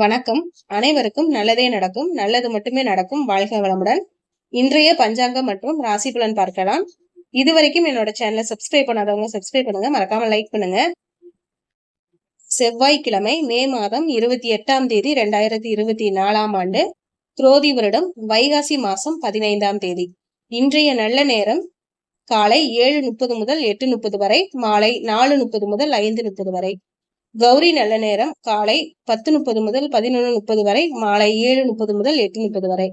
வணக்கம். அனைவருக்கும் நல்லதே நடக்கும். நல்லது மட்டுமே நடக்கும். வாழ்க வளமுடன். இன்றைய பஞ்சாங்கம் மற்றும் ராசி பலன் பார்க்கலாம். இதுவரைக்கும் என்னோட சேனலை சப்ஸ்கிரைப் பண்ணாதவங்க சப்ஸ்கிரைப் பண்ணுங்க. மறக்காம லைக் பண்ணுங்க. செவ்வாய்க்கிழமை மே மாதம் இருபத்தி எட்டாம் தேதி ரெண்டாயிரத்தி இருபத்தி நாலாம் ஆண்டு துரோதி வருடம் வைகாசி மாசம் பதினைந்தாம் தேதி. இன்றைய நல்ல நேரம் காலை ஏழு முப்பது முதல் எட்டு முப்பது வரை மாலை நாலு முப்பது முதல் ஐந்து முப்பது வரை. கௌரி நல்ல நேரம் காலை பத்து முப்பது முதல் பதினொன்று முப்பது வரை மாலை ஏழு முப்பது முதல் எட்டு முப்பது வரை.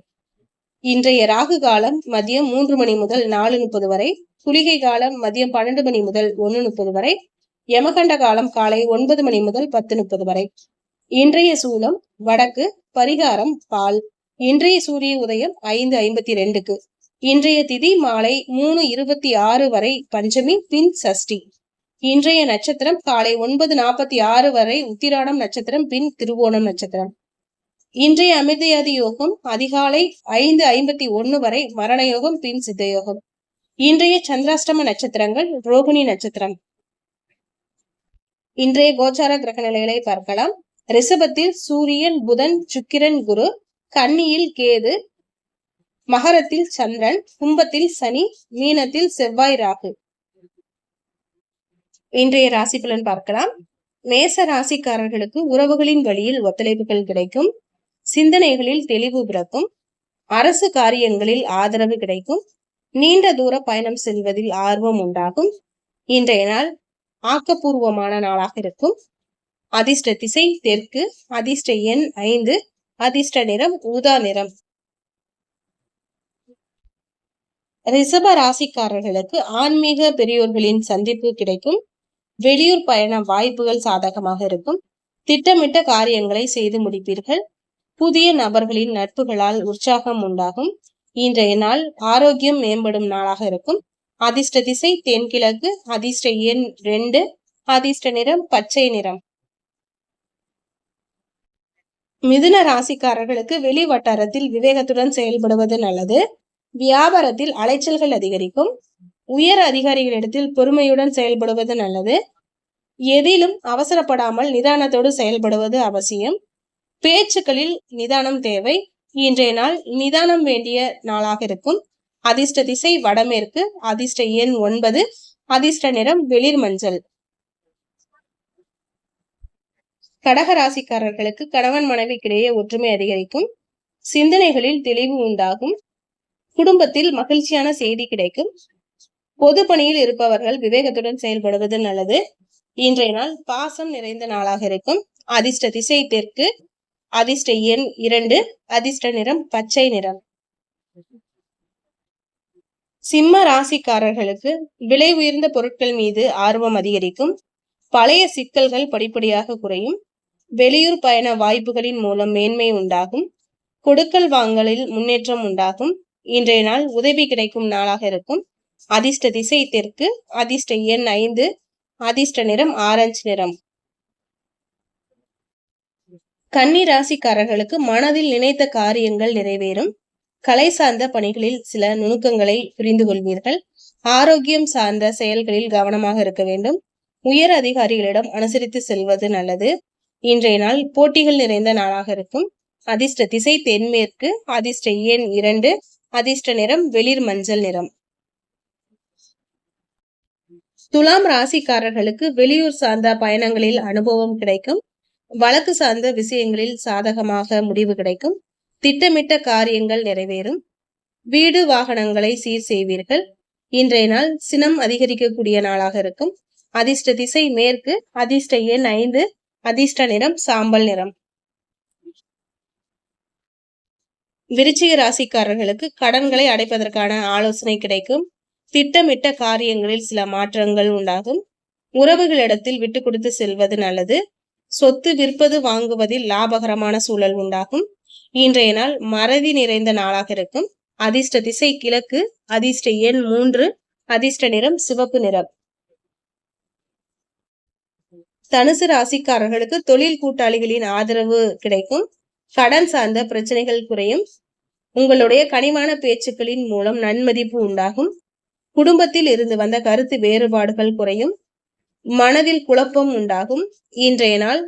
இன்றைய ராகு காலம் மதியம் மூன்று மணி முதல் நாலு முப்பது வரை குளிகை காலம் மதியம் பன்னெண்டு மணி முதல் ஒன்று முப்பது வரை யமகண்ட காலம் காலை ஒன்பது மணி முதல் பத்து முப்பது வரை. இன்றைய சூலம் வடக்கு பரிகாரம் பால். இன்றைய சூரிய உதயம் ஐந்து ஐம்பத்தி ரெண்டுக்கு. இன்றைய திதி மாலை மூணு இருபத்தி ஆறு வரை பஞ்சமி பின் சஷ்டி. இன்றைய நட்சத்திரம் காலை ஒன்பது நாற்பத்தி ஆறு வரை உத்திராடம் நட்சத்திரம் பின் திருவோணம் நட்சத்திரம். இன்றைய அமிர்தயாதி யோகம் அதிகாலை ஐந்து ஐம்பத்தி ஒன்னு வரை மரண யோகம் பின் சித்த யோகம். இன்றைய சந்திராஷ்டம நட்சத்திரங்கள் ரோகிணி நட்சத்திரம். இன்றைய கோச்சார கிரக நிலைகளை பார்க்கலாம். ரிஷபத்தில் சூரியன் புதன் சுக்கிரன் குரு கன்னியில் கேது மகரத்தில் சந்திரன் கும்பத்தில் சனி மீனத்தில் செவ்வாய் ராகு. இன்றைய ராசி பலன் பார்க்கலாம். மேச ராசிக்காரர்களுக்கு உறவுகளின் வழியில் ஒத்துழைப்புகள் கிடைக்கும். சிந்தனைகளில் தெளிவு பிறக்கும். அரசு காரியங்களில் ஆதரவு கிடைக்கும். நீண்ட தூர பயணம் செல்வதில் ஆர்வம் உண்டாகும். இன்றைய நாள் ஆக்கப்பூர்வமான நாளாக இருக்கும். அதிர்ஷ்ட திசை தெற்கு அதிர்ஷ்ட எண் ஐந்து அதிர்ஷ்ட நிறம் ஊதா நிறம். ரிஷப ராசிக்காரர்களுக்கு ஆன்மீக பெரியோர்களின் சந்திப்பு கிடைக்கும். வெளியூர் பயண வாய்ப்புகள் சாதகமாக இருக்கும். திட்டமிட்ட காரியங்களை செய்து முடிப்பீர்கள். புதிய நபர்களின் நட்புகளால் உற்சாகம் உண்டாகும். இன்றைய நாள் ஆரோக்கியம் மேம்படும் நாளாக இருக்கும். அதிர்ஷ்ட திசை தென்கிழக்கு அதிர்ஷ்ட எண் ரெண்டு அதிர்ஷ்ட நிறம் பச்சை நிறம். மிதுன ராசிக்காரர்களுக்கு வெளி வட்டாரத்தில் விவேகத்துடன் செயல்படுவது நல்லது. வியாபாரத்தில் அலைச்சல்கள் அதிகரிக்கும். உயர் அதிகாரிகளிடத்தில் பொறுமையுடன் செயல்படுவது நல்லது. எதிலும் அவசரப்படாமல் நிதானத்தோடு செயல்படுவது அவசியம். பேச்சுக்களில் நிதானம் தேவை. இன்றைய நாள் நிதானம் வேண்டிய நாளாக இருக்கும். அதிர்ஷ்ட திசை வடமேற்கு அதிர்ஷ்ட எண் ஒன்பது அதிர்ஷ்ட நிறம் வெளிர் மஞ்சள் கடகராசிக்காரர்களுக்கு கணவன் மனைவிக்கிடையே ஒற்றுமை அதிகரிக்கும். சிந்தனைகளில் தெளிவு உண்டாகும். குடும்பத்தில் மகிழ்ச்சியான செய்தி கிடைக்கும். பொது பணியில் இருப்பவர்கள் விவேகத்துடன் செயல்படுவது நல்லது. இன்றைய நாள் பாசம் நிறைந்த நாளாக இருக்கும். அதிர்ஷ்ட திசை தெற்கு. அதிர்ஷ்ட எண் இரண்டு. அதிர்ஷ்ட நிறம் பச்சை நிறம். சிம்ம ராசிக்காரர்களுக்கு விலை உயர்ந்த பொருட்கள் மீது ஆர்வம் அதிகரிக்கும். பழைய சிக்கல்கள் படிப்படியாக குறையும். வெளியூர் பயண வாய்ப்புகளின் மூலம் மேன்மை உண்டாகும். கொடுக்கல் வாங்கலில் முன்னேற்றம் உண்டாகும். இன்றைய நாள் உதவி கிடைக்கும் நாளாக இருக்கும். அதிர்ஷ்ட திசை தெற்கு அதிர்ஷ்ட எண் ஐந்து அதிர்ஷ்ட நிறம் ஆரஞ்சு நிறம். கன்னி ராசிக்காரர்களுக்கு மனதில் நினைத்த காரியங்கள் நிறைவேறும். கலை சார்ந்த பணிகளில் சில நுணுக்கங்களை புரிந்து கொள்வீர்கள். ஆரோக்கியம் சார்ந்த செயல்களில் கவனமாக இருக்க வேண்டும். உயர் அதிகாரிகளிடம் அனுசரித்து செல்வது நல்லது. இன்றைய நாள் போட்டிகள் நிறைந்த நாளாக இருக்கும். அதிர்ஷ்ட திசை தென்மேற்கு அதிர்ஷ்ட எண் இரண்டு அதிர்ஷ்ட நிறம் வெளிர் மஞ்சள் நிறம். துலாம் ராசிக்காரர்களுக்கு வெளியூர் சார்ந்த பயணங்களில் அனுபவம் கிடைக்கும். வழக்கு சார்ந்த விஷயங்களில் சாதகமாக முடிவு கிடைக்கும். திட்டமிட்ட காரியங்கள் நிறைவேறும். வீடு வாகனங்களை சீர் செய்வீர்கள். இன்றைய நாள் சினம் அதிகரிக்கக்கூடிய நாளாக இருக்கும். அதிர்ஷ்ட திசை மேற்கு அதிர்ஷ்ட எண் ஐந்து அதிர்ஷ்ட நிறம் சாம்பல் நிறம். விருச்சிக ராசிக்காரர்களுக்கு கடன்களை அடைப்பதற்கான ஆலோசனை கிடைக்கும். திட்டமிட்ட காரியங்களில் சில மாற்றங்கள் உண்டாகும். உறவுகளிடத்தில் விட்டு கொடுத்து செல்வது நல்லது. சொத்து விற்பது வாங்குவதில் லாபகரமான சூழல் உண்டாகும். இன்றைய நாள் மறதி நிறைந்த நாளாக இருக்கும். அதிர்ஷ்ட திசை கிழக்கு அதிர்ஷ்ட எண் மூன்று அதிர்ஷ்ட நிறம் சிவப்பு நிறம். தனுசு ராசிக்காரர்களுக்கு தொழில் கூட்டாளிகளின் ஆதரவு கிடைக்கும். கடன் சார்ந்த பிரச்சனைகள் குறையும். உங்களுடைய கனிவான பேச்சுக்களின் மூலம் நன்மதிப்பு உண்டாகும். குடும்பத்தில் இருந்து வந்த கருத்து வேறுபாடுகள் குறையும். மனதில் குழப்பம் உண்டாகும். இன்றைய நாள்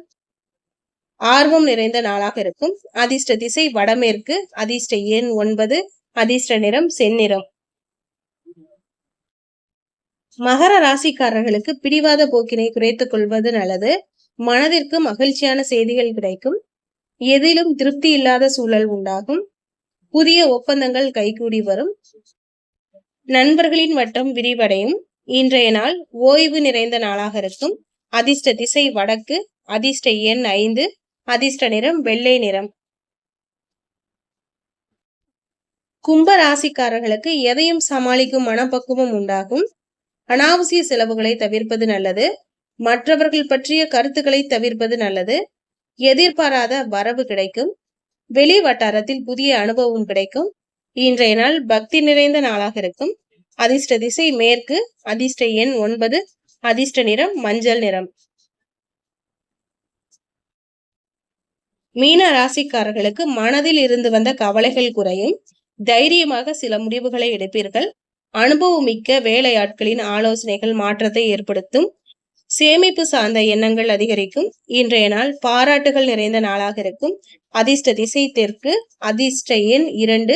ஆர்வம் நிறைந்த நாளாக இருக்கும். அதிர்ஷ்ட திசை வடமேற்கு அதிர்ஷ்ட எண் ஒன்பது அதிர்ஷ்ட நிறம் செந்நிறம். மகர ராசிக்காரர்களுக்கு பிடிவாத போக்கினை குறைத்துக் கொள்வது நல்லது. மனதிற்கு மகிழ்ச்சியான செய்திகள் கிடைக்கும். எதிலும் திருப்தி இல்லாத சூழல் உண்டாகும். புதிய ஒப்பந்தங்கள் கைகூடி வரும். நண்பர்களின் வட்டம் விரிவடையும். இன்றைய நாள் ஓய்வு நிறைந்த நாளாக இருக்கும். அதிர்ஷ்ட திசை வடக்கு அதிர்ஷ்ட எண் ஐந்து அதிர்ஷ்ட நிறம் வெள்ளை நிறம். கும்ப ராசிக்காரர்களுக்கு எதையும் சமாளிக்கும் மனப்பக்குவம் உண்டாகும். அனாவசிய செலவுகளை தவிர்ப்பது நல்லது. மற்றவர்கள் பற்றிய கருத்துக்களை தவிர்ப்பது நல்லது. எதிர்பாராத வரவு கிடைக்கும். வெளி வட்டாரத்தில் புதிய அனுபவம் கிடைக்கும். இன்றைய நாள் பக்தி நிறைந்த நாளாக இருக்கும். அதிர்ஷ்ட திசை மேற்கு அதிர்ஷ்ட எண் ஒன்பது அதிர்ஷ்ட நிறம் மஞ்சள் நிறம். மீன ராசிக்காரர்களுக்கு மனதில் இருந்து வந்த கவலைகள் குறையும். தைரியமாக சில முடிவுகளை எடுப்பீர்கள். அனுபவமிக்க வேலையாட்களின் ஆலோசனைகள் மாற்றத்தை ஏற்படுத்தும். சேமிப்பு சார்ந்த எண்ணங்கள் அதிகரிக்கும். இன்றைய நாள் பாராட்டுகள் நிறைந்த நாளாக இருக்கும். அதிர்ஷ்ட திசை தெற்கு அதிர்ஷ்ட எண் இரண்டு